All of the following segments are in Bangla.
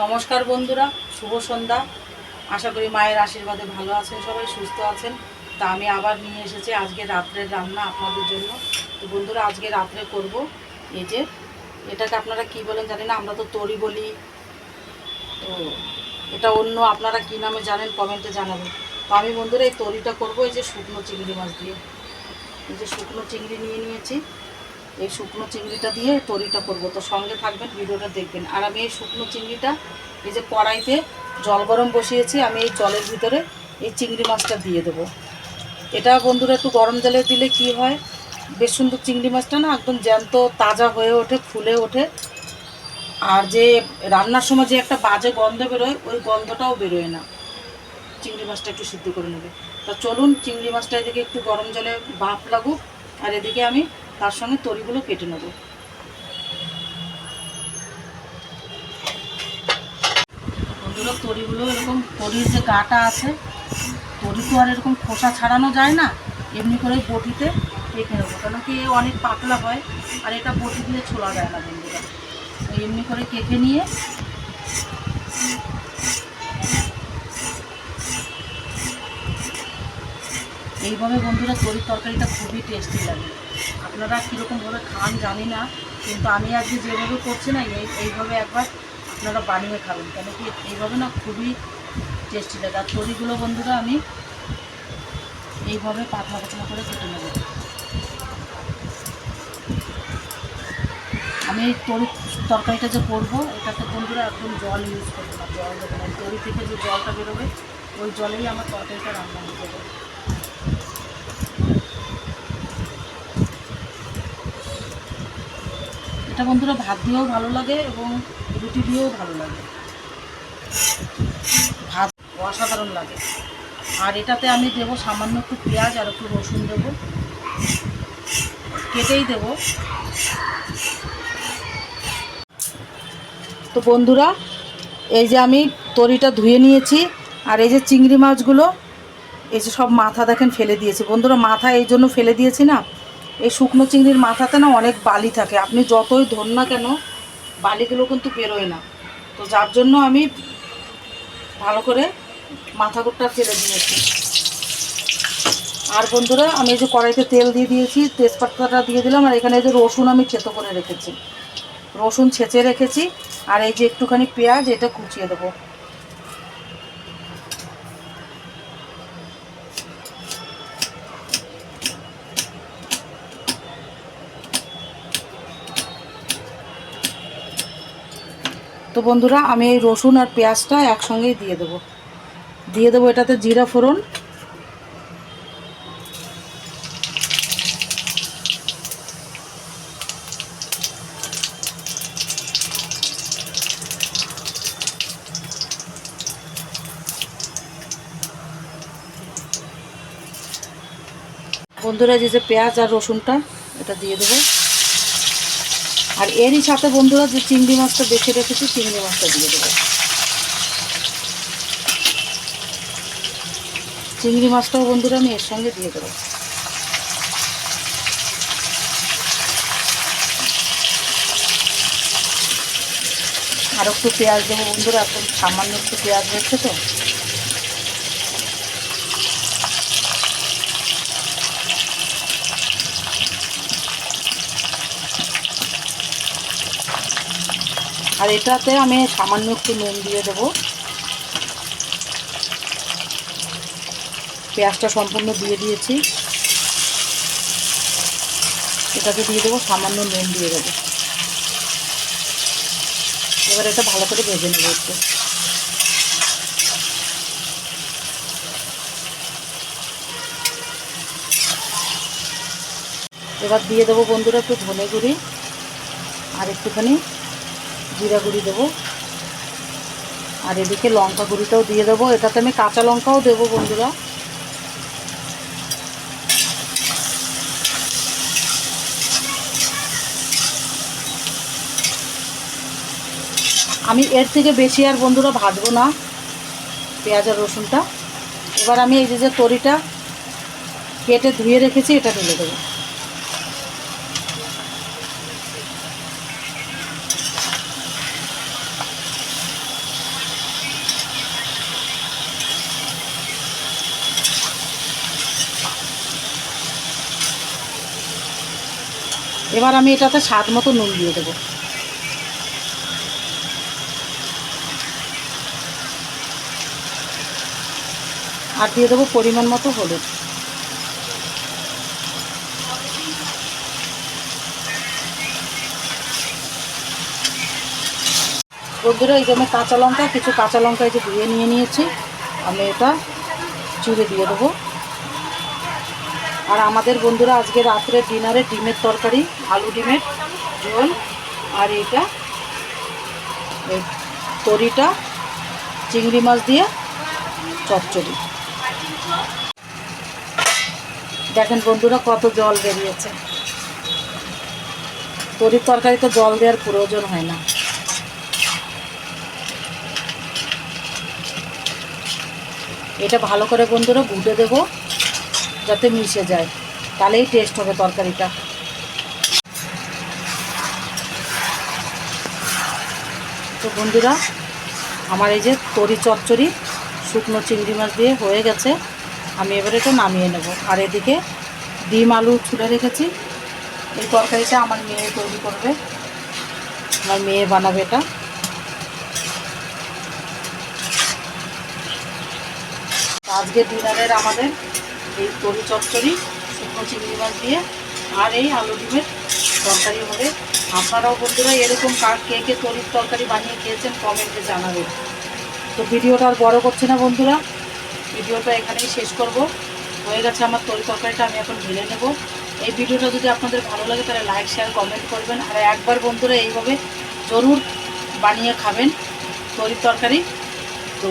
নমস্কার বন্ধুরা, শুভ সন্ধ্যা। আশা করি মায়ের আশীর্বাদে ভালো আছেন সবাই, সুস্থ আছেন। তা আমি আবার নিয়ে এসেছি আজকে রাত্রের রান্না আপনাদের জন্য। তো বন্ধুরা, আজকে রাত্রে করব এই যে, এটাকে আপনারা কি বলেন জানি না, আমরা তো তরি বলি। তো এটা অন্য আপনারা কি নামে জানেন কমেন্টে জানাবেন। তো আমি বন্ধুরা, এই তরিটা করব, এই যে শুকনো চিংড়ি মাছ দিয়ে। এই যে শুকনো চিংড়ি নিয়ে নিয়েছি। এই শুকনো চিংড়িটা দিয়ে তরিটা করব। তো সঙ্গে থাকবেন, ভিডিওটা দেখবেন। আর আমি এই শুকনো চিংড়িটা, এই যে কড়াইতে জল গরম বসিয়েছি, আমি এই জলের ভিতরে এই চিংড়ি মাছটা দিয়ে দেবো। এটা বন্ধুরা একটু গরম জলে দিলে কি হয়, বেশ সুন্দর চিংড়ি মাছটা না একদম জ্যান্ত, তাজা হয়ে ওঠে, ফুলে ওঠে। আর যে রান্নার সময় যে একটা বাজে গন্ধ বেরোয়, ওই গন্ধটাও বেরোয় না। চিংড়ি মাছটা একটু সিদ্ধ করে নেবে। তা চলুন, চিংড়ি মাছটা এদিকে একটু গরম জলে ভাপ লাগুক, আর এদিকে আমি তার সঙ্গে তরিগুলো কেটে নেব। বন্ধুরা তরিগুলো এরকম তরির যে গাটা আছে তরি তো আর এরকম খোসা ছাড়ানো যায় না। এমনি করে বটিতে রেখে নেব, কেন কি এ অনেক পাতলা হয়, আর এটা বটি দিয়ে ছোলা যায় না বন্ধুরা। এমনি করে কেটে নিয়ে এইভাবে বন্ধুরা তরির তরকারিটা খুবই টেস্টি লাগে। আপনারা কীরকমভাবে খান জানি না, কিন্তু আমি আজকে যেভাবে করছি না, এই, এইভাবে একবার আপনারা বানিয়ে খাবেন। কেন কি এইভাবে না খুবই টেস্টি লাগে। আর তরিগুলো বন্ধুরা আমি এইভাবে পাতলা পাতলা করে কেটে নেব। আমি এই তরি তরকারিটা যে করব, এটাতে বন্ধুরা একদম জল ইউজ করব না, জল দেবো না। তরি থেকে যে জলটা বেরোবে, ওই জলেই আমার তরকারিটা রান্না হয়ে যাবে। এটা বন্ধুরা ভাত দিয়েও ভালো লাগে এবং রুটি দিয়েও ভালো লাগে। ভাত অসাধারণ লাগে। আর এটাতে আমি দেব সামান্য একটু পেঁয়াজ আর একটু রসুন দেবো। কেটেই দেব। তো বন্ধুরা, এই যে আমি তরিটা ধুয়ে নিয়েছি আর এই যে চিংড়ি মাছগুলো, এই যে সব মাথা দেখেন ফেলে দিয়েছি। বন্ধুরা, মাথা এই জন্য ফেলে দিয়েছি না এই শুকনো চিংড়ির মাথাতে না অনেক বালি থাকে। আপনি যতই ধর না কেন, বালিগুলো কিন্তু বেরোয় না। তো যার জন্য আমি ভালো করে মাথাগুলোটা ফেলে দিয়েছি। আর বন্ধুরা, আমি এই যে কড়াইতে তেল দিয়ে দিয়েছি, তেজপাতাটা দিয়ে দিলাম, আর এখানে যে রসুন আমি থেতো করে রেখেছি। রসুন ছেঁচে রেখেছি, আর এই যে একটুখানি পেঁয়াজ, এটা কুচিয়ে দেবো। তো বন্ধুরা, আমি এই রসুন আর পেঁয়াজটা একসঙ্গেই দিয়ে দেবো। দিয়ে দেবো এটাতে জিরা ফোড়ন। বন্ধুরা যে যে পেঁয়াজ আর রসুনটা, এটা দিয়ে দেবো। আর এরই সাথে বন্ধুরা যে চিংড়ি মাছটা বেছে রেখেছি, চিংড়ি মাছটা দিয়ে দেবো। চিংড়ি মাছটাও বন্ধুরা আমি এর সঙ্গে দিয়ে দেবো। আর একটু পেঁয়াজ দেবো বন্ধুরা, এখন সামান্য একটু পেঁয়াজ রয়েছে তো। আর এটাতে আমি সামান্য একটু নুন দিয়ে দেবো। পেঁয়াজটা সম্পূর্ণ দিয়ে দিয়েছি। এটাকে দিয়ে দেবো, সামান্য নুন দিয়ে দেবো। এবার এটা ভালো করে ভেজে নেব একটু। এবার দিয়ে দেবো বন্ধুরা একটু ধনে গুঁড়ি, আর একটুখানি জিরা গুঁড়ি দেবো। আর এদিকে লঙ্কা গুঁড়িটাও দিয়ে দেবো। এটাতে আমি কাঁচা লঙ্কাও দেবো বন্ধুরা। আমি এর থেকে বেশি আর বন্ধুরা ভাজবো না পেঁয়াজ আর রসুনটা। এবার আমি এই যে যে তরিটা কেটে ধুয়ে রেখেছি, এটা ঢেলে দেবো। এবার আমি এটাতে স্বাদ মতো নুন দিয়ে দেবো। আর দিয়ে দেবো পরিমাণ মতো হলুদ। বন্ধুরা, এই যে আমি কাঁচা লঙ্কা, কিছু কাঁচা লঙ্কা এই যে ধুয়ে নিয়ে নিয়েছি, আমি এটা চিড়ে দিয়ে দেবো। আর আমাদের বন্ধুরা আজকে রাত্রে ডিনারে ডিমের তরকারি, আলু ডিমের ঝোল, আর এই তরিটা, চিংড়ি মাছ দিয়ে চচ্চড়ি। দেখেন বন্ধুরা কত জল বেরিয়েছে। তরির তরকারিতে জল দেওয়ার প্রয়োজন হয় না। এটা ভালো করে বন্ধুরা ঘুটে দেবো। যাতে মিশে যায়। তাহলেই টেস্ট হবে তরকারিটা। তো বন্ধুরা, আমার এই যে তরি চচ্চড়ি, শুকনো চিংড়ি মাছ দিয়ে হয়ে গেছে। আমি এবারে এটা নামিয়ে নেব। আর এদিকে ডিম আলু ছুলে রেখেছি। এই তরকারিটা আমার মেয়ে তৈরি করবে। আমার মেয়ে বানাবে এটা। আজকে ডিনারের আমাদের এই তরি চচ্চড়ি, শুকনো চিংড়ি মাছ দিয়ে আর এই আলু ডিমের তরকারি হবে। আপনারাও বন্ধুরা এরকম কার কে কে তরির তরকারি বানিয়ে খেয়েছেন কমেন্টে জানাবেন। তো ভিডিওটা আর বড় করছে না বন্ধুরা, ভিডিওটা এখানেই শেষ করব। হয়ে গেছে আমার তরি তরকারিটা, আমি এখন ঢেলে নেব। এই ভিডিওটা যদি আপনাদের ভালো লাগে তাহলে লাইক শেয়ার কমেন্ট করবেন। আর একবার বন্ধুরা এইভাবে জরুর বানিয়ে খাবেন তরির তরকারি। তো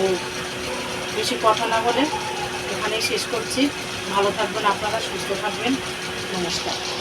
বেশি কথা না বলে এখানেই শেষ করছি। ভালো থাকবেন আপনারা সুস্থ থাকবেন। নমস্কার।